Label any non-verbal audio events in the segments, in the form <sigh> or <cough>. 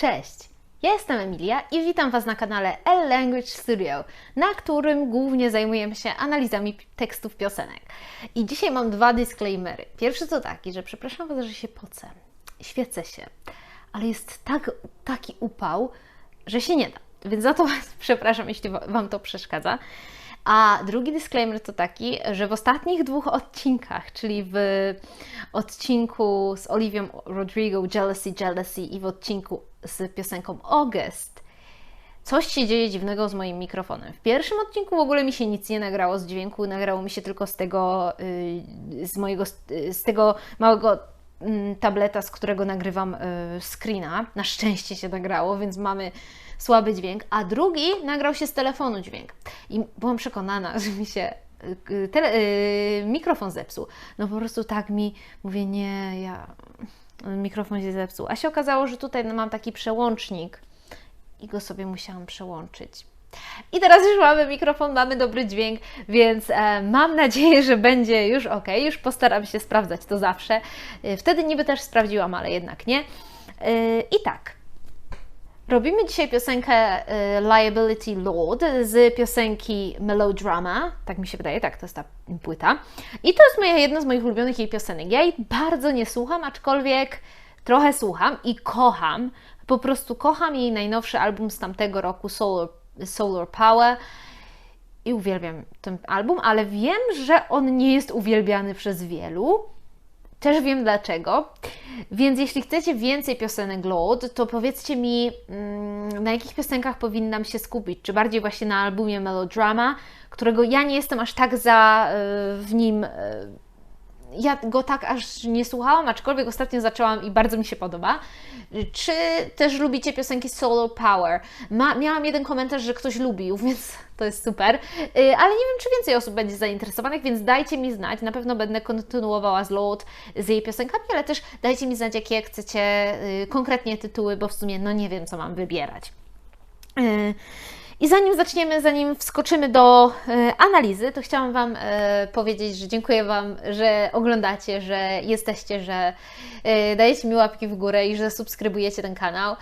Cześć! Ja jestem Emilia i witam Was na kanale L Language Studio, na którym głównie zajmujemy się analizami tekstów piosenek. I dzisiaj mam dwa disclaimery. Pierwszy to taki, że przepraszam Was, że się pocę, świecę się, ale jest tak, taki upał, że się nie da. Więc za to Was <laughs> przepraszam, jeśli wa- Wam to przeszkadza. A drugi disclaimer to taki, że w ostatnich dwóch odcinkach, czyli w odcinku z Olivią Rodrigo Jealousy, Jealousy i w odcinku z piosenką August, coś się dzieje dziwnego z moim mikrofonem. W pierwszym odcinku w ogóle mi się nic nie nagrało z dźwięku, nagrało mi się tylko z tego, y, z mojego, y, z tego małego mm, tableta, z którego nagrywam y, screena. Na szczęście się nagrało, więc mamy słaby dźwięk, a drugi nagrał się z telefonu dźwięk. I byłam przekonana, <laughs> że mi się tele, mikrofon zepsuł. No po prostu tak mi, mówię, nie, ja, mikrofon się zepsuł. A się okazało, że tutaj no, mam taki przełącznik i go sobie musiałam przełączyć. I teraz już mamy mikrofon, mamy dobry dźwięk, więc e, mam nadzieję, że będzie już ok. Już postaram się sprawdzać to zawsze. E, wtedy niby też sprawdziłam, ale jednak nie. E, I tak. Robimy dzisiaj piosenkę e, Liability Lord z piosenki Melodrama, tak mi się wydaje, tak, to jest ta płyta. I to jest moja, jedna z moich ulubionych jej piosenek. Ja jej bardzo nie słucham, aczkolwiek trochę słucham i kocham. Po prostu kocham jej najnowszy album z tamtego roku, Solar, Solar Power. I uwielbiam ten album, ale wiem, że on nie jest uwielbiany przez wielu. Też wiem dlaczego. Więc jeśli chcecie więcej piosenek Lord, to powiedzcie mi, mm, na jakich piosenkach powinnam się skupić. Czy bardziej właśnie na albumie Melodrama, którego ja nie jestem aż tak za y, w nim. Y, ja go tak aż nie słuchałam, aczkolwiek ostatnio zaczęłam i bardzo mi się podoba. Czy też lubicie piosenki Solo Power? Ma, miałam jeden komentarz, że ktoś lubił, <laughs> więc to jest super. Y, Ale nie wiem, czy więcej osób będzie zainteresowanych, więc dajcie mi znać. Na pewno będę kontynuowała z Load z jej piosenkami, ale też dajcie mi znać, jakie chcecie y, konkretnie tytuły, bo w sumie no nie wiem, co mam wybierać. I zanim zaczniemy, zanim wskoczymy do e, analizy, to chciałam Wam e, powiedzieć, że dziękuję Wam, że oglądacie, że jesteście, że e, dajecie mi łapki w górę i że subskrybujecie ten kanał.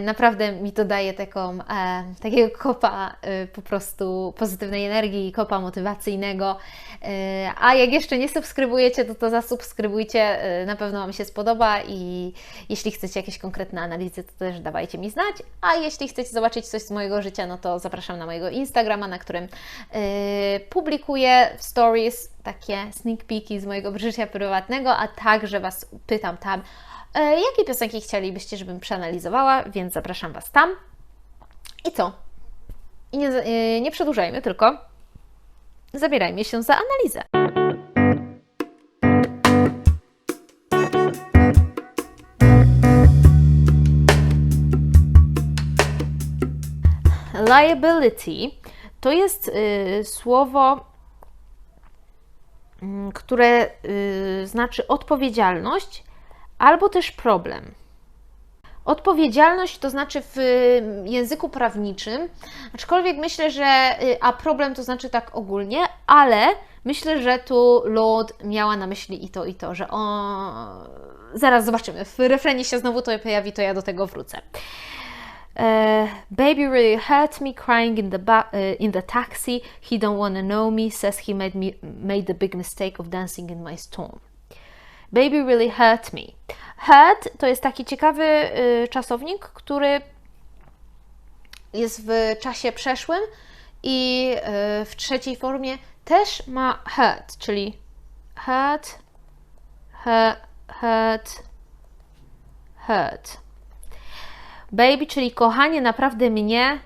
Naprawdę mi to daje taką, takiego kopa po prostu pozytywnej energii, kopa motywacyjnego. A jak jeszcze nie subskrybujecie, to to zasubskrybujcie, na pewno Wam się spodoba i jeśli chcecie jakieś konkretne analizy, to też dawajcie mi znać. A jeśli chcecie zobaczyć coś z mojego życia, no to zapraszam na mojego Instagrama, na którym e, publikuję stories takie sneak peeki z mojego życia prywatnego, a także Was pytam tam, e, jakie piosenki chcielibyście, żebym przeanalizowała, więc zapraszam Was tam. I co? I nie, e, nie przedłużajmy, tylko zabierajmy się za analizę. Liability to jest y, słowo, mm, które y, znaczy odpowiedzialność albo też problem. Odpowiedzialność to znaczy w y, języku prawniczym, aczkolwiek myślę, że y, a problem to znaczy tak ogólnie, ale myślę, że tu Lord miała na myśli i to, i to, że o... Zaraz zobaczymy. W refrenie się znowu to pojawi, to ja do tego wrócę. Uh, baby really hurt me crying in the uh, in the taxi. He don't wanna know me. Says he made me made the big mistake of dancing in my storm. Baby really hurt me. Hurt to jest taki ciekawy y, czasownik, który jest w czasie przeszłym i y, w trzeciej formie też ma hurt, czyli hurt, hurt, hurt, hurt. Baby, czyli kochanie naprawdę mnie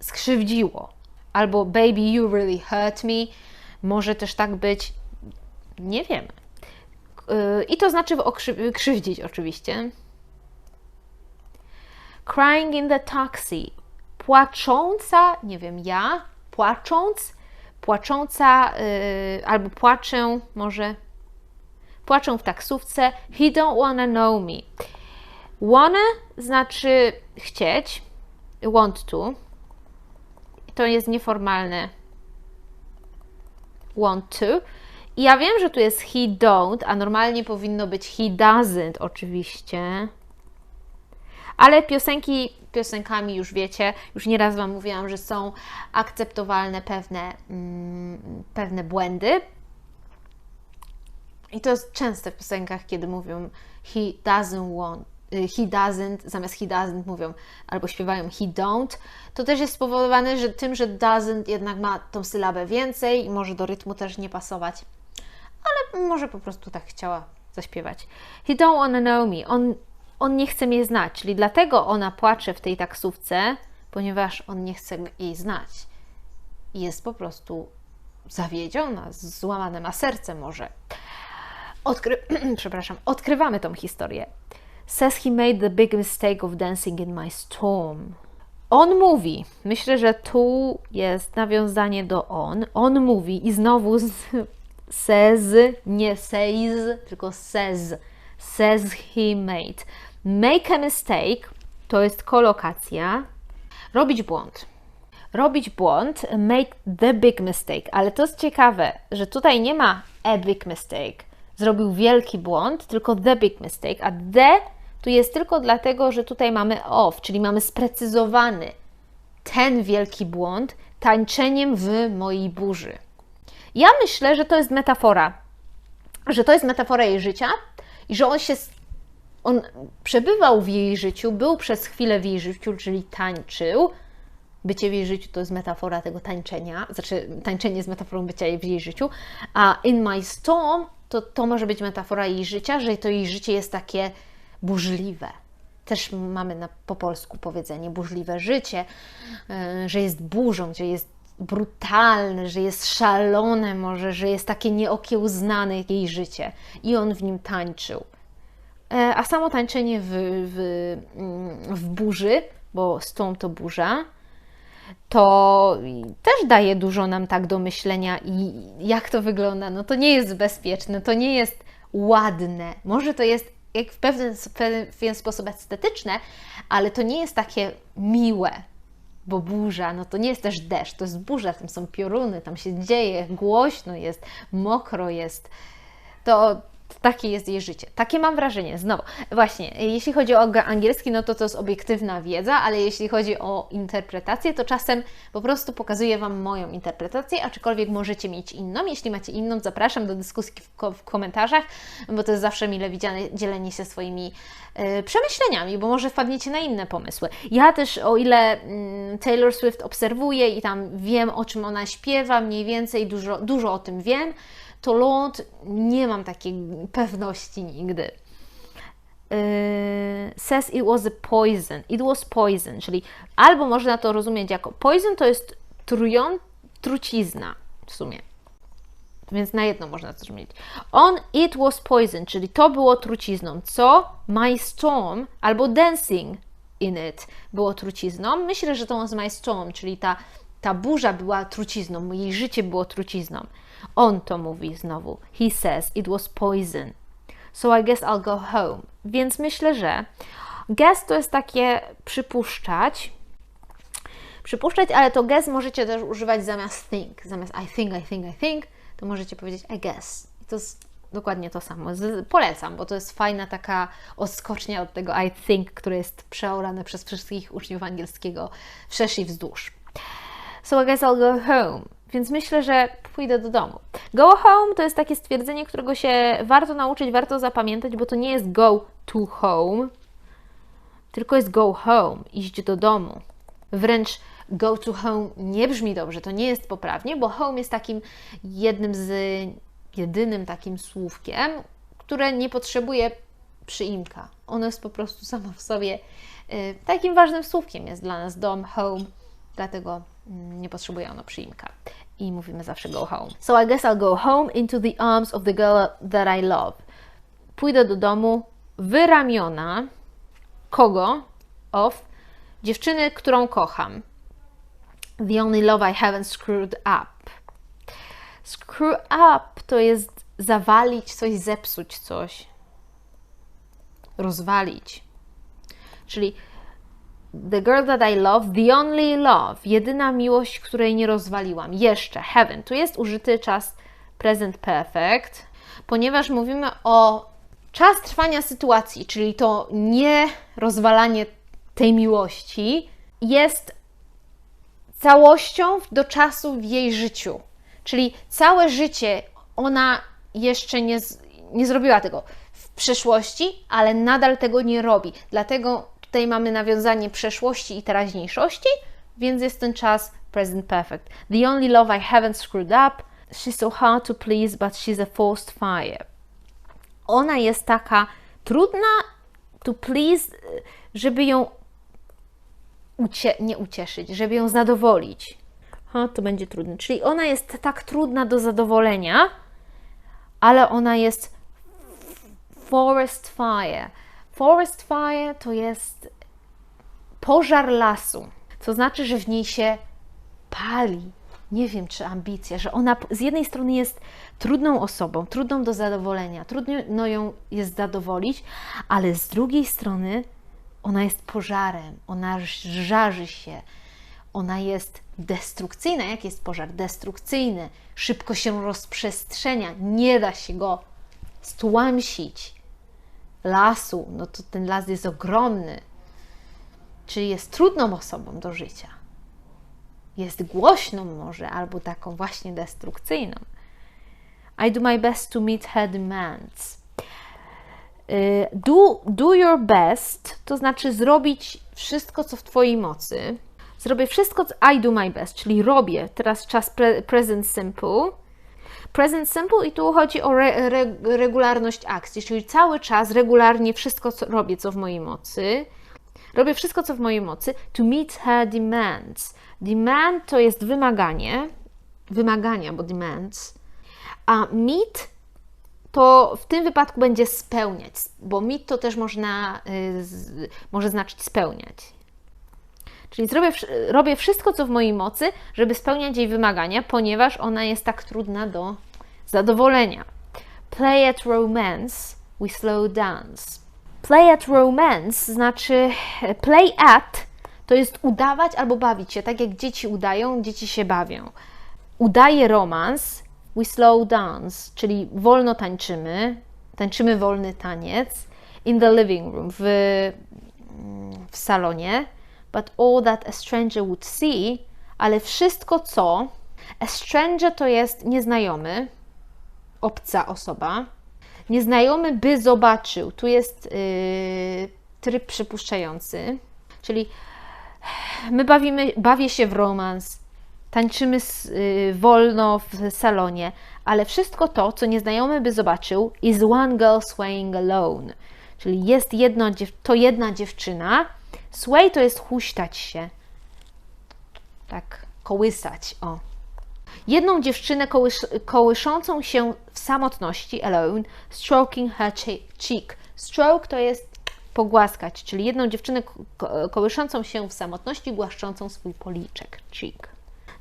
skrzywdziło. Albo baby, you really hurt me. Może też tak być. Nie wiemy. I to znaczy krzywdzić oczywiście. Crying in the taxi. Płacząca, nie wiem, ja, płacząc, płacząca, yy, albo płaczę, może płaczą w taksówce. He don't wanna know me. Wanna znaczy chcieć, want to. To jest nieformalne want to. I ja wiem, że tu jest he don't, a normalnie powinno być he doesn't oczywiście. Ale piosenki piosenkami już wiecie, już nieraz Wam mówiłam, że są akceptowalne pewne, mm, pewne błędy. I to jest częste w piosenkach, kiedy mówią he doesn't want, he doesn't, zamiast he doesn't mówią albo śpiewają he don't. To też jest spowodowane że tym, że doesn't jednak ma tą sylabę więcej i może do rytmu też nie pasować. Ale może po prostu tak chciała zaśpiewać. He don't wanna know me. On, on nie chce mnie znać, czyli dlatego ona płacze w tej taksówce, ponieważ on nie chce jej znać. Jest po prostu zawiedziona, złamane ma serce może. Odkry... <clears throat> Przepraszam, odkrywamy tą historię. Says he made the big mistake of dancing in my storm. On mówi, myślę, że tu jest nawiązanie do on. On mówi i znowu z, says, nie says, tylko says. Says he made. Make a mistake to jest kolokacja. Robić błąd. Robić błąd, make the big mistake. Ale to jest ciekawe, że tutaj nie ma a big mistake. Zrobił wielki błąd, tylko the big mistake. A the tu jest tylko dlatego, że tutaj mamy off, czyli mamy sprecyzowany ten wielki błąd tańczeniem w mojej burzy. Ja myślę, że to jest metafora, że to jest metafora jej życia i że on się on przebywał w jej życiu, był przez chwilę w jej życiu, czyli tańczył. Bycie w jej życiu to jest metafora tego tańczenia, znaczy tańczenie jest metaforą bycia w jej życiu, a in my storm to, to może być metafora jej życia, że to jej życie jest takie burzliwe. Też mamy na, po polsku powiedzenie burzliwe życie, yy, że jest burzą, że jest brutalne, że jest szalone może, że jest takie nieokiełznane jej życie i on w nim tańczył. E, a samo tańczenie w, w, mm, w burzy, bo stąd to burza, to też daje dużo nam tak do myślenia i jak to wygląda. No to nie jest bezpieczne, to nie jest ładne. Może to jest jak w pewien, pewien sposób estetyczne, ale to nie jest takie miłe, bo burza, no to nie jest też deszcz, to jest burza, tam są pioruny, tam się dzieje, głośno jest, mokro jest. To, takie jest jej życie. Takie mam wrażenie. Znowu, właśnie, jeśli chodzi o angielski, no to to jest obiektywna wiedza, ale jeśli chodzi o interpretację, to czasem po prostu pokazuję Wam moją interpretację, aczkolwiek możecie mieć inną. Jeśli macie inną, zapraszam do dyskusji w, ko w komentarzach, bo to jest zawsze mile widziane dzielenie się swoimi yy, przemyśleniami, bo może wpadniecie na inne pomysły. Ja też, o ile yy, Taylor Swift obserwuję i tam wiem, o czym ona śpiewa, mniej więcej dużo, dużo o tym wiem, to ląd nie mam takiej pewności nigdy. Yy, says it was a poison. It was poison, czyli albo można to rozumieć jako poison to jest trują, trucizna w sumie. Więc na jedno można to zrozumieć. On, it was poison, czyli to było trucizną. Co? My storm albo dancing in it było trucizną. Myślę, że to was my storm, czyli ta, ta burza była trucizną, jej życie było trucizną. On to mówi znowu. He says it was poison. So I guess I'll go home. Więc myślę, że guess to jest takie przypuszczać. Przypuszczać, ale to guess możecie też używać zamiast think. Zamiast I think, I think, I think, to możecie powiedzieć I guess. I to jest dokładnie to samo. Z, polecam, bo to jest fajna taka odskocznia od tego I think, które jest przeorane przez wszystkich uczniów angielskiego wszerz i wzdłuż. So I guess I'll go home. Więc myślę, że pójdę do domu. Go home to jest takie stwierdzenie, którego się warto nauczyć, warto zapamiętać, bo to nie jest go to home, tylko jest go home, iść do domu. Wręcz go to home nie brzmi dobrze, to nie jest poprawnie, bo home jest takim jednym z, jedynym takim słówkiem, które nie potrzebuje przyimka. Ono jest po prostu samo w sobie y, takim ważnym słówkiem jest dla nas dom, home, dlatego mm, nie potrzebuje ono przyimka i mówimy zawsze go home. So I guess I'll go home into the arms of the girl that I love. Pójdę do domu wyramiona kogo? Of dziewczyny, którą kocham. The only love I haven't screwed up. Screw up to jest zawalić coś, zepsuć coś, rozwalić. Czyli The girl that I love, the only love, jedyna miłość, której nie rozwaliłam. Jeszcze, heaven. Tu jest użyty czas present perfect, ponieważ mówimy o czas trwania sytuacji, czyli to nie rozwalanie tej miłości jest całością do czasu w jej życiu. Czyli całe życie ona jeszcze nie, nie zrobiła tego w przeszłości, ale nadal tego nie robi. Dlatego tutaj mamy nawiązanie przeszłości i teraźniejszości, więc jest ten czas present perfect. The only love I haven't screwed up. She's so hard to please, but she's a forced fire. Ona jest taka trudna to please, żeby ją ucie- nie ucieszyć, żeby ją zadowolić. Ha, to będzie trudne. Czyli ona jest tak trudna do zadowolenia, ale ona jest forest fire. Forest fire to jest pożar lasu. To znaczy, że w niej się pali. Nie wiem, czy ambicja, że ona z jednej strony jest trudną osobą, trudną do zadowolenia, trudno ją jest zadowolić, ale z drugiej strony ona jest pożarem, ona żarzy się, ona jest destrukcyjna. Jak jest pożar? Destrukcyjny, szybko się rozprzestrzenia, nie da się go stłamsić. Lasu, no to ten las jest ogromny, czyli jest trudną osobą do życia. Jest głośną może, albo taką właśnie destrukcyjną. I do my best to meet her demands. Y, Do, do your best, to znaczy zrobić wszystko, co w Twojej mocy. Zrobię wszystko, co I do my best, czyli robię. Teraz czas pre, present simple. Present simple i tu chodzi o re, re, regularność akcji, czyli cały czas regularnie wszystko, co robię, co w mojej mocy. Robię wszystko, co w mojej mocy to meet her demands. Demand to jest wymaganie, wymagania, bo demands. A meet to w tym wypadku będzie spełniać, bo meet to też można, y, z, może znaczyć spełniać. Czyli zrobię, robię wszystko, co w mojej mocy, żeby spełniać jej wymagania, ponieważ ona jest tak trudna do zadowolenia. Play at romance, we slow dance. Play at romance znaczy play at to jest udawać albo bawić się, tak jak dzieci udają, dzieci się bawią. Udaje romans, we slow dance, czyli wolno tańczymy, tańczymy wolny taniec in the living room, w, w salonie. But all that a stranger would see, ale wszystko co, a stranger to jest nieznajomy, obca osoba, nieznajomy by zobaczył. Tu jest yy, tryb przypuszczający, czyli my bawimy, bawię się w romans, tańczymy s- y, wolno w salonie, ale wszystko to, co nieznajomy by zobaczył, is one girl swaying alone. Czyli jest jedno, to jedna dziewczyna. Sway to jest huśtać się. Tak, kołysać, o. Jedną dziewczynę kołysz, kołyszącą się w samotności, alone, stroking her che- cheek. Stroke to jest pogłaskać, czyli jedną dziewczynę ko- kołyszącą się w samotności, głaszczącą swój policzek, cheek.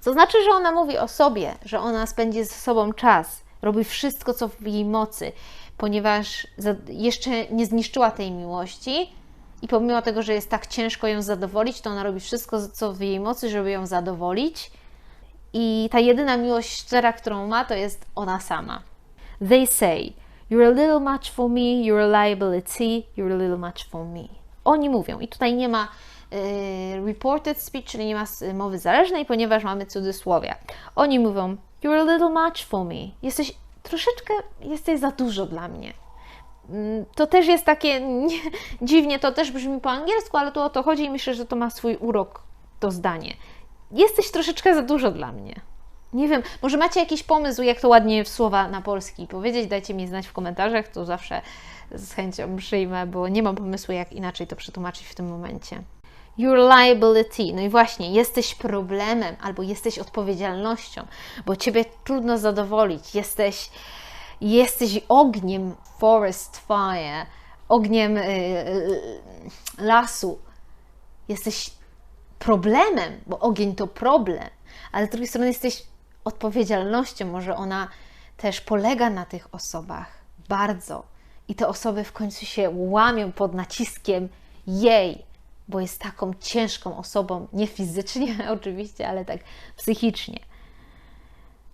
Co znaczy, że ona mówi o sobie, że ona spędzi ze sobą czas, robi wszystko, co w jej mocy, ponieważ jeszcze nie zniszczyła tej miłości i pomimo tego, że jest tak ciężko ją zadowolić, to ona robi wszystko, co w jej mocy, żeby ją zadowolić. I ta jedyna miłość szczera, którą ma, to jest ona sama. They say, You're a little much for me, you're a liability, you're a little much for me. Oni mówią, i tutaj nie ma y, reported speech, czyli nie ma s- mowy zależnej, ponieważ mamy cudzysłowia. Oni mówią, You're a little much for me. Jesteś troszeczkę, jesteś za dużo dla mnie. Mm, To też jest takie nie, dziwnie, to też brzmi po angielsku, ale tu o to chodzi i myślę, że to ma swój urok, to zdanie. Jesteś troszeczkę za dużo dla mnie. Nie wiem, może macie jakiś pomysł, jak to ładnie w słowa na polski powiedzieć? Dajcie mi znać w komentarzach, to zawsze z chęcią przyjmę, bo nie mam pomysłu, jak inaczej to przetłumaczyć w tym momencie. Your liability. No i właśnie, jesteś problemem albo jesteś odpowiedzialnością, bo ciebie trudno zadowolić. Jesteś, jesteś ogniem forest fire, ogniem y, y, lasu. Jesteś problemem, bo ogień to problem, ale z drugiej strony jesteś odpowiedzialnością. Może ona też polega na tych osobach bardzo. I te osoby w końcu się łamią pod naciskiem jej, bo jest taką ciężką osobą, nie fizycznie <laughs> oczywiście, ale tak psychicznie.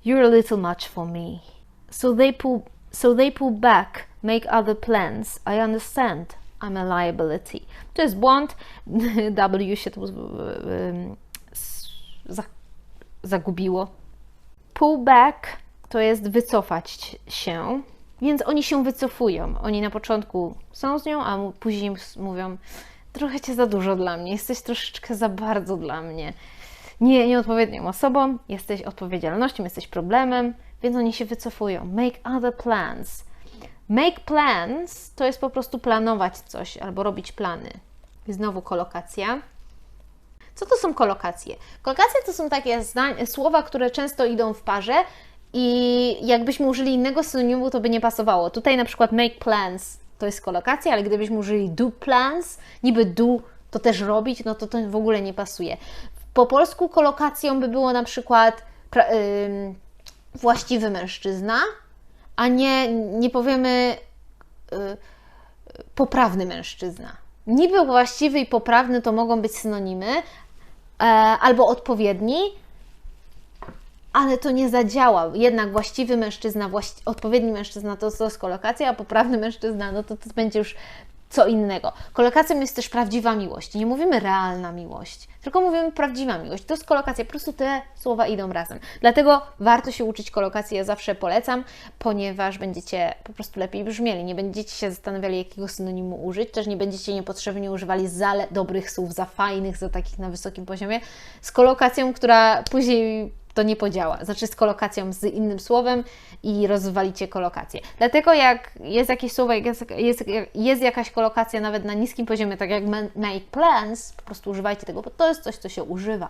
You're a little much for me. So they pull, so they pull back, make other plans. I understand. I'm a liability. To jest błąd. <laughs> W się tu za, zagubiło. Pull back to jest wycofać się, więc oni się wycofują. Oni na początku są z nią, a później mówią: Trochę cię za dużo dla mnie, jesteś troszeczkę za bardzo dla mnie. Nie, nieodpowiednią osobą, jesteś odpowiedzialnością, jesteś problemem, więc oni się wycofują. Make other plans. Make plans to jest po prostu planować coś albo robić plany. Znowu kolokacja. Co to są kolokacje? Kolokacje to są takie słowa, które często idą w parze i jakbyśmy użyli innego synonimu, to by nie pasowało. Tutaj na przykład make plans to jest kolokacja, ale gdybyśmy użyli do plans, niby do to też robić, no to to w ogóle nie pasuje. Po polsku kolokacją by było na przykład pra, yy, właściwy mężczyzna, a nie, nie powiemy yy, poprawny mężczyzna. Niby właściwy i poprawny to mogą być synonimy, e, albo odpowiedni, ale to nie zadziała. Jednak właściwy mężczyzna, właści odpowiedni mężczyzna to, to jest kolokacja, a poprawny mężczyzna no to, to będzie już co innego. Kolokacją jest też prawdziwa miłość. Nie mówimy realna miłość, tylko mówimy prawdziwa miłość. To jest kolokacja, po prostu te słowa idą razem. Dlatego warto się uczyć kolokacji, ja zawsze polecam, ponieważ będziecie po prostu lepiej brzmieli. Nie będziecie się zastanawiali, jakiego synonimu użyć, też nie będziecie niepotrzebnie używali za dobrych słów, za fajnych, za takich na wysokim poziomie, z kolokacją, która później to nie podziała. Znaczy z kolokacją z innym słowem i rozwalicie kolokację. Dlatego jak jest jakieś słowo, jak jest, jest, jest jakaś kolokacja nawet na niskim poziomie, tak jak make plans, po prostu używajcie tego, bo to jest coś, co się używa.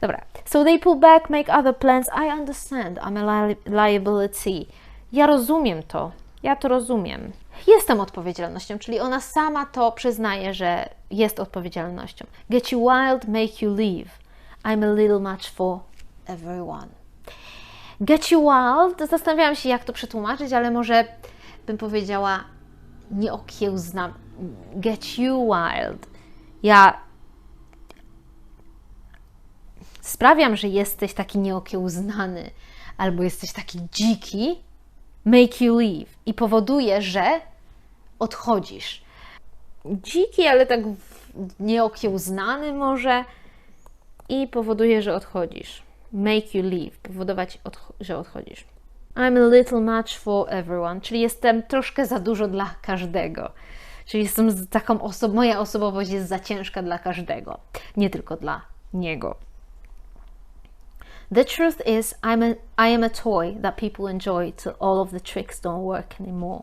Dobra. So they pull back, make other plans. I understand. I'm a li liability. Ja rozumiem to. Ja to rozumiem. Jestem odpowiedzialnością, czyli ona sama to przyznaje, że jest odpowiedzialnością. Get you wild, make you leave. I'm a little much for everyone. Get you wild, zastanawiałam się, jak to przetłumaczyć, ale może bym powiedziała nieokiełznam. Get you wild. Ja sprawiam, że jesteś taki nieokiełznany albo jesteś taki dziki, make you leave i powoduje, że odchodzisz. Dziki, ale tak nieokiełznany może i powoduje, że odchodzisz make you leave, powodować, że odchodzisz. I'm a little much for everyone, czyli jestem troszkę za dużo dla każdego. Czyli jestem taką osobą, moja osobowość jest za ciężka dla każdego, nie tylko dla niego. The truth is, I'm a, I am a toy that people enjoy till all of the tricks don't work anymore.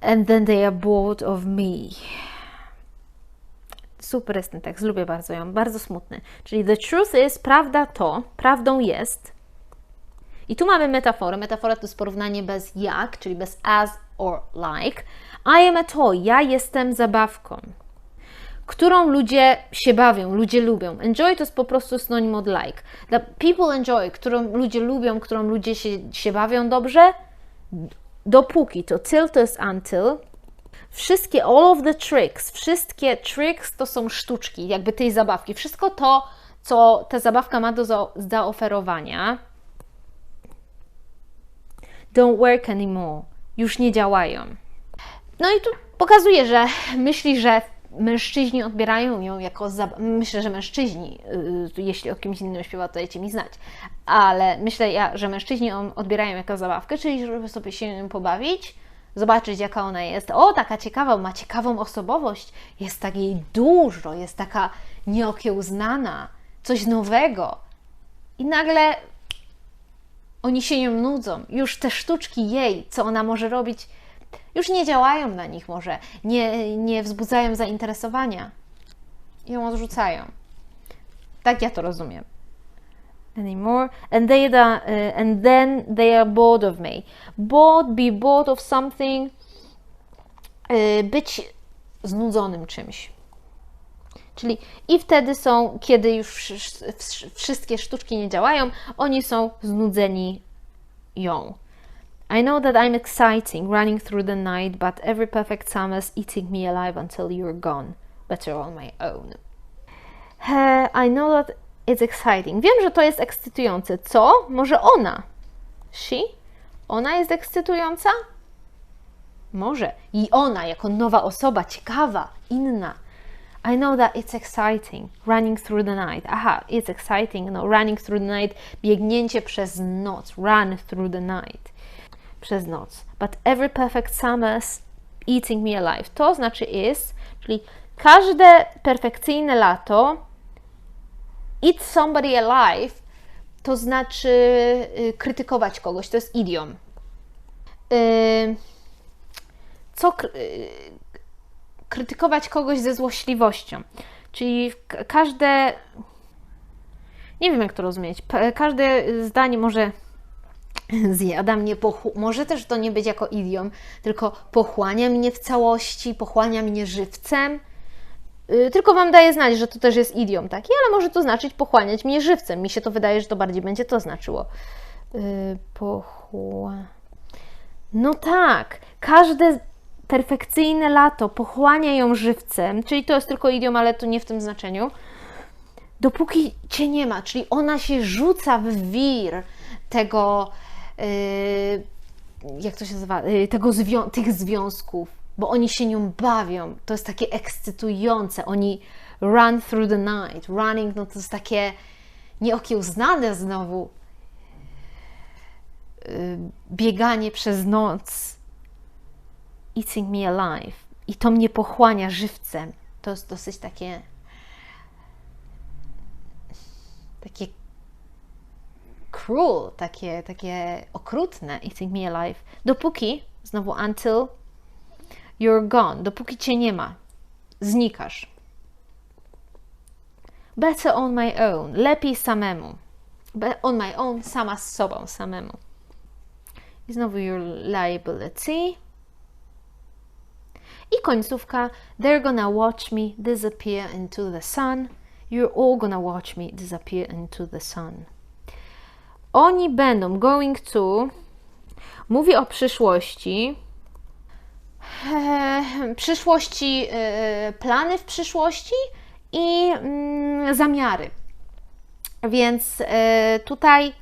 And then they are bored of me. Super jest ten tekst, lubię bardzo ją, bardzo smutny. Czyli the truth is, prawda to, prawdą jest. I tu mamy metaforę. Metafora to jest porównanie bez jak, czyli bez as or like. I am a toy, ja jestem zabawką, którą ludzie się bawią, ludzie lubią. Enjoy to jest po prostu synonim od like. The people enjoy, którą ludzie lubią, którą ludzie się, się bawią dobrze, dopóki to till to jest until, Wszystkie, all of the tricks, wszystkie tricks to są sztuczki, jakby tej zabawki. Wszystko to, co ta zabawka ma do zaoferowania, don't work anymore. Już nie działają. No i tu pokazuje, że myśli, że mężczyźni odbierają ją jako Myślę, że mężczyźni, yy, jeśli o kimś innym śpiewa, to dajcie mi znać, ale myślę, ja, że mężczyźni ją odbierają jako zabawkę, czyli żeby sobie się nią pobawić, zobaczyć, jaka ona jest. O, taka ciekawa, ma ciekawą osobowość, jest tak jej dużo, jest taka nieokiełznana, coś nowego. I nagle oni się nią nudzą. Już te sztuczki jej, co ona może robić, już nie działają na nich może, nie, nie wzbudzają zainteresowania. Ją odrzucają. Tak ja to rozumiem anymore and they uh, and then they are bored of me. Bored be bored of something y, być znudzonym czymś. Czyli i wtedy są kiedy już wszystkie sztuczki nie działają oni są znudzeni ją. I know that I'm exciting running through the night but every perfect summer's eating me alive until you're gone. Better on my own. Uh, I know that It's exciting. Wiem, że to jest ekscytujące. Co? Może ona? She? Ona jest ekscytująca? Może. I ona, jako nowa osoba, ciekawa, inna. I know that it's exciting, running through the night. Aha, it's exciting, no, running through the night, biegnięcie przez noc, run through the night, przez noc. But every perfect summer's eating me alive. To znaczy is, czyli każde perfekcyjne lato eat somebody alive to znaczy y, krytykować kogoś, to jest idiom. Y, co y, krytykować kogoś ze złośliwością? Czyli każde. Nie wiem, jak to rozumieć. Każde zdanie może <clears throat> zjada mnie, pochł- może też to nie być jako idiom, tylko pochłania mnie w całości, pochłania mnie żywcem. Y, Tylko Wam daję znać, że to też jest idiom taki, ale może to znaczyć pochłaniać mnie żywcem. Mi się to wydaje, że to bardziej będzie to znaczyło. Yy, pochła... No tak, każde perfekcyjne lato pochłania ją żywcem, czyli to jest tylko idiom, ale to nie w tym znaczeniu. Dopóki Cię nie ma, czyli ona się rzuca w wir tego, yy, jak to się nazywa, yy, tego zwią- tych związków, bo oni się nią bawią. To jest takie ekscytujące. Oni run through the night. Running, no to jest takie nieokiełznane znowu yy, bieganie przez noc. Eating me alive. I to mnie pochłania żywcem. To jest dosyć takie takie cruel, takie, takie okrutne, eating me alive. Dopóki, znowu until you're gone, dopóki cię nie ma, znikasz. Better on my own, lepiej samemu. Be- on my own, sama z sobą, samemu. I znowu your liability. I końcówka, they're gonna watch me disappear into the sun. You're all gonna watch me disappear into the sun. Oni będą going to. Mówi o przyszłości. Przyszłości, e, plany w przyszłości i mm, zamiary. Więc e, tutaj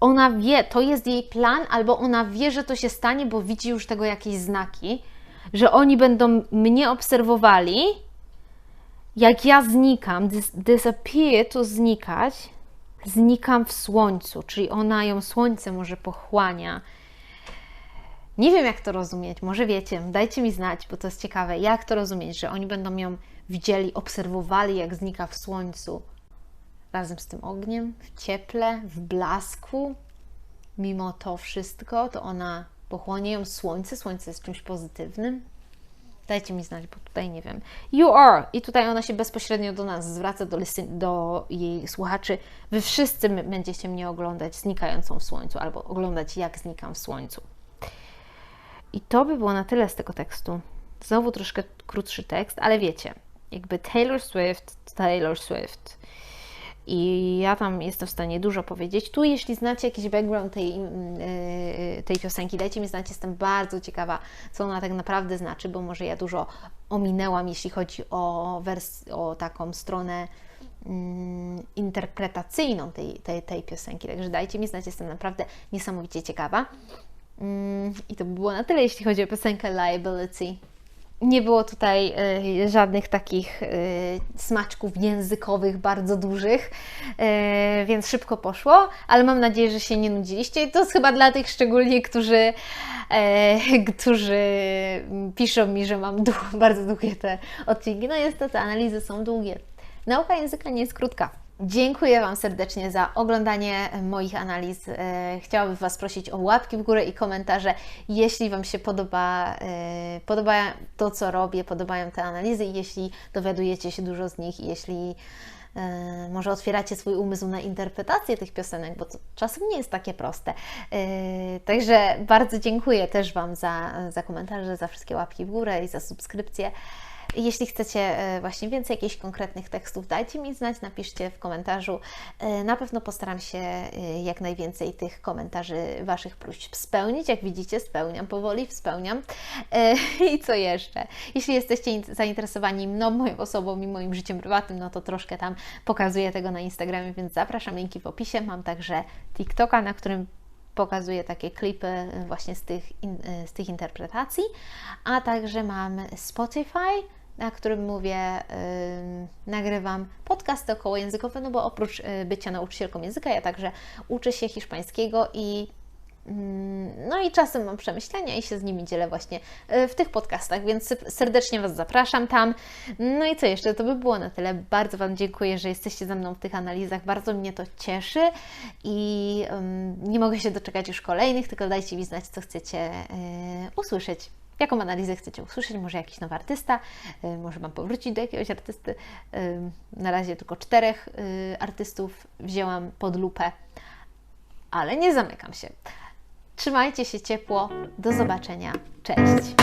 ona wie, to jest jej plan, albo ona wie, że to się stanie, bo widzi już tego jakieś znaki, że oni będą mnie obserwowali, jak ja znikam. Dis disappear to znikać, znikam w słońcu, czyli ona ją słońce może pochłania. Nie wiem, jak to rozumieć, może wiecie, dajcie mi znać, bo to jest ciekawe, jak to rozumieć, że oni będą ją widzieli, obserwowali, jak znika w słońcu, razem z tym ogniem, w cieple, w blasku. Mimo to wszystko, to ona pochłonie ją słońce, słońce jest czymś pozytywnym. Dajcie mi znać, bo tutaj nie wiem. You are. I tutaj ona się bezpośrednio do nas zwraca, do, listen, do jej słuchaczy. Wy wszyscy będziecie mnie oglądać znikającą w słońcu, albo oglądać, jak znikam w słońcu. I to by było na tyle z tego tekstu. Znowu troszkę krótszy tekst, ale wiecie, jakby Taylor Swift, Taylor Swift. I ja tam jestem w stanie dużo powiedzieć. Tu, jeśli znacie jakiś background tej, yy, tej piosenki, dajcie mi znać. Jestem bardzo ciekawa, co ona tak naprawdę znaczy, bo może ja dużo ominęłam, jeśli chodzi o, wers- o taką stronę yy, interpretacyjną tej, tej, tej piosenki. Także dajcie mi znać, jestem naprawdę niesamowicie ciekawa. Yy, I to by było na tyle, jeśli chodzi o piosenkę Liability. Nie było tutaj y, żadnych takich y, smaczków językowych bardzo dużych, y, więc szybko poszło, ale mam nadzieję, że się nie nudziliście. To jest chyba dla tych szczególnie, którzy, <laughs> którzy piszą mi, że mam bardzo długie te odcinki. No niestety, analizy są długie. Nauka języka nie jest krótka. Dziękuję Wam serdecznie za oglądanie moich analiz. Chciałabym Was prosić o łapki w górę i komentarze, jeśli Wam się podoba, podoba to, co robię, podobają te analizy i jeśli dowiadujecie się dużo z nich jeśli może otwieracie swój umysł na interpretację tych piosenek, bo czasem nie jest takie proste. Także bardzo dziękuję też Wam za, za komentarze, za wszystkie łapki w górę i za subskrypcję. Jeśli chcecie właśnie więcej jakichś konkretnych tekstów, dajcie mi znać, napiszcie w komentarzu. Na pewno postaram się jak najwięcej tych komentarzy Waszych próśb spełnić. Jak widzicie, spełniam powoli, spełniam. <laughs> I co jeszcze? Jeśli jesteście zainteresowani mną, moją osobą i moim życiem prywatnym, no to troszkę tam pokazuję tego na Instagramie, więc zapraszam, linki w opisie. Mam także TikToka, na którym pokazuję takie klipy właśnie z tych, z tych interpretacji, a także mam Spotify, na którym mówię, ym, nagrywam podcasty okołojęzykowe, no bo oprócz y, bycia nauczycielką języka, ja także uczę się hiszpańskiego i no i czasem mam przemyślenia i się z nimi dzielę właśnie y, w tych podcastach, więc serdecznie Was zapraszam tam. No i co jeszcze? To by było na tyle. Bardzo Wam dziękuję, że jesteście ze mną w tych analizach. Bardzo mnie to cieszy i nie mogę się doczekać już kolejnych, tylko dajcie mi znać, co chcecie y, usłyszeć. Jaką analizę chcecie usłyszeć? Może jakiś nowy artysta? Y, Może mam powrócić do jakiegoś artysty? Y, Na razie tylko czterech y, artystów wzięłam pod lupę, ale nie zamykam się. Trzymajcie się ciepło. Do zobaczenia. Cześć.